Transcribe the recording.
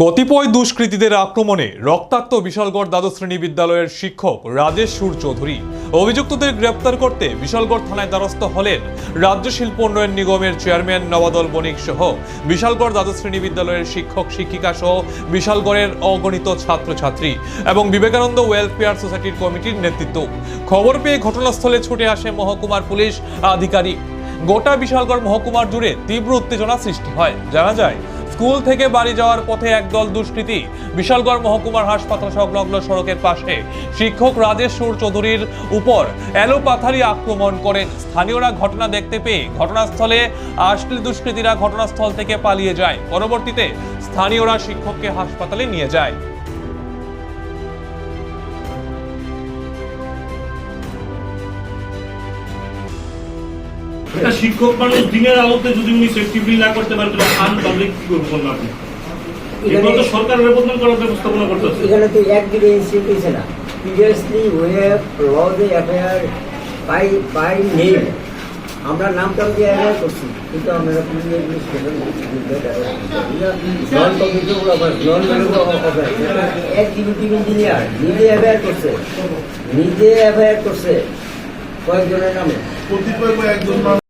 কতিপয় দুষ্কৃতীদের আক্রমণে রক্তাক্ত বিশালগড় দ্বাদশ শ্রেণি বিদ্যালয়ের শিক্ষক রাজেশ সুর চৌধুরী অভিযুক্তদের গ্রেপ্তার করতে বিশালগড় থানায় দ্বারস্থ হলেন রাজ্য শিল্প উন্নয়ন নিগমের চেয়ারম্যান নবাদল বণিক সহ বিশালগড় দ্বাদশ শ্রেণি বিদ্যালয়ের শিক্ষক শিক্ষিকা সহ বিশালগড়ের অগণিত ছাত্রছাত্রী এবং বিবেকানন্দ ওয়েলফেয়ার সোসাইটির কমিটির নেতৃত্ব। খবর পেয়ে ঘটনাস্থলে ছুটে আসে মহকুমার পুলিশ আধিকারিক। গোটা বিশালগড় মহকুমার জুড়ে তীব্র উত্তেজনা সৃষ্টি হয়। জানা যায় স্কুল থেকে বাড়ি যাওয়ার পথে একদল দুষ্কৃতী বিশালগড় মহকুমার হাসপাতাল সংলগ্ন সড়কের পাশে শিক্ষক রাজেশ সুর চৌধুরীর উপর অ্যালোপাথারি আক্রমণ করে স্থানীয়রা ঘটনা দেখতে পেয়ে ঘটনাস্থলে আসলে দুষ্কৃতীরা ঘটনাস্থল থেকে পালিয়ে যায়। পরবর্তীতে স্থানীয়রা শিক্ষককে হাসপাতালে নিয়ে যায়। শিক্ষক মানুষ দিনের আলোতে যদি উনি সেফটি ফিল না করতে পারেন তাহলে আন পাবলিক কি করব আপনি? এগুলো তো করার ব্যবস্থাপনা করতেছে। এখানে তো ইনস্টিটিউট হয়েছে না। Previously we have lodge FIR by by name আমরা নাম টাম দিয়ে এফআইআর করছি কিন্তু আমরা previously seven non committable offer non offer executive engineer নিজে এফআইআর করছে নিজে এফআইআর করছে কয়েকজনের নামে। কতিপয় কয়েকজন